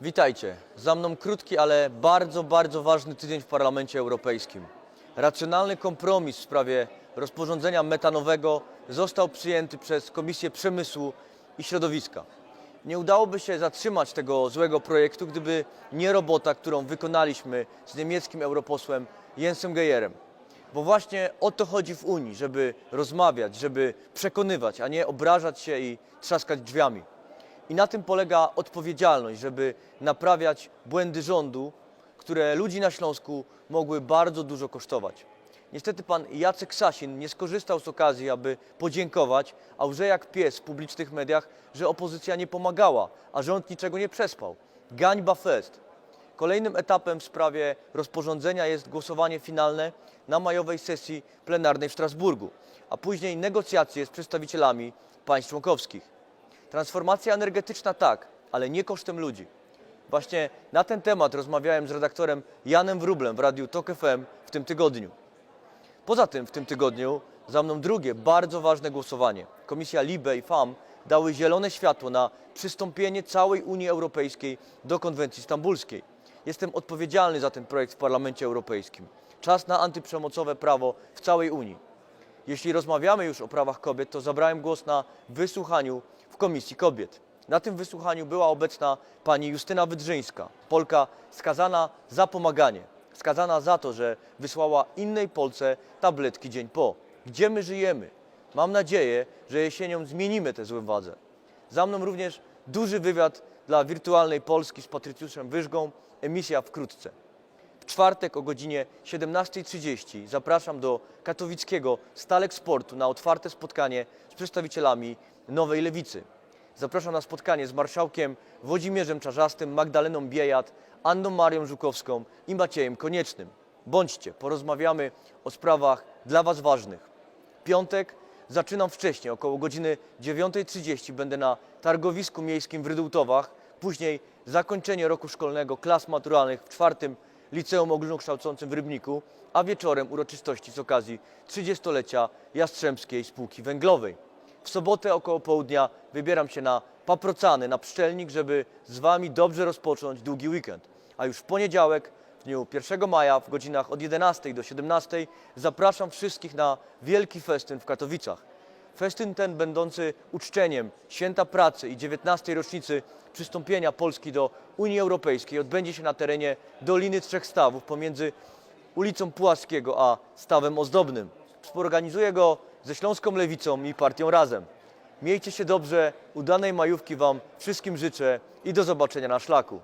Witajcie. Za mną krótki, ale bardzo, bardzo ważny tydzień w Parlamencie Europejskim. Racjonalny kompromis w sprawie rozporządzenia metanowego został przyjęty przez Komisję Przemysłu i Środowiska. Nie udałoby się zatrzymać tego złego projektu, gdyby nie robota, którą wykonaliśmy z niemieckim europosłem Jensem Gejerem. Bo właśnie o to chodzi w Unii, żeby rozmawiać, żeby przekonywać, a nie obrażać się i trzaskać drzwiami. I na tym polega odpowiedzialność, żeby naprawiać błędy rządu, które ludzi na Śląsku mogły bardzo dużo kosztować. Niestety pan Jacek Sasin nie skorzystał z okazji, aby podziękować, a łże jak pies w publicznych mediach, że opozycja nie pomagała, a rząd niczego nie przespał. Gańba fest. Kolejnym etapem w sprawie rozporządzenia jest głosowanie finalne na majowej sesji plenarnej w Strasburgu, a później negocjacje z przedstawicielami państw członkowskich. Transformacja energetyczna tak, ale nie kosztem ludzi. Właśnie na ten temat rozmawiałem z redaktorem Janem Wrublem w Radiu TOK FM w tym tygodniu. Poza tym w tym tygodniu za mną drugie bardzo ważne głosowanie. Komisja LIBE i FAM dały zielone światło na przystąpienie całej Unii Europejskiej do konwencji stambulskiej. Jestem odpowiedzialny za ten projekt w Parlamencie Europejskim. Czas na antyprzemocowe prawo w całej Unii. Jeśli rozmawiamy już o prawach kobiet, to zabrałem głos na wysłuchaniu w Komisji Kobiet. Na tym wysłuchaniu była obecna pani Justyna Wydrzyńska, Polka skazana za pomaganie, skazana za to, że wysłała innej Polce tabletki dzień po. Gdzie my żyjemy? Mam nadzieję, że jesienią zmienimy tę złą władzę. Za mną również duży wywiad dla wirtualnej Polski z Patrycjuszem Wyżgą, emisja wkrótce. W czwartek o godzinie 17.30 zapraszam do katowickiego Stalek Sportu na otwarte spotkanie z przedstawicielami Nowej Lewicy. Zapraszam na spotkanie z marszałkiem Włodzimierzem Czarzastym, Magdaleną Biejat, Anną Marią Żukowską i Maciejem Koniecznym. Bądźcie, porozmawiamy o sprawach dla Was ważnych. Piątek zaczynam wcześniej, około godziny 9.30 będę na targowisku miejskim w Rydułtowach. Później zakończenie roku szkolnego klas maturalnych w czwartym Liceum Ogólnokształcącym w Rybniku, a wieczorem uroczystości z okazji 30-lecia Jastrzębskiej Spółki Węglowej. W sobotę około południa wybieram się na Paprocany, na Pszczelnik, żeby z Wami dobrze rozpocząć długi weekend. A już w poniedziałek, w dniu 1 maja, w godzinach od 11 do 17 zapraszam wszystkich na wielki festyn w Katowicach. Festyn ten, będący uczczeniem Święta Pracy i 19. rocznicy przystąpienia Polski do Unii Europejskiej, odbędzie się na terenie Doliny Trzech Stawów pomiędzy ulicą Pułaskiego a Stawem Ozdobnym. Współorganizuje go ze Śląską Lewicą i Partią Razem. Miejcie się dobrze, udanej majówki Wam wszystkim życzę i do zobaczenia na szlaku.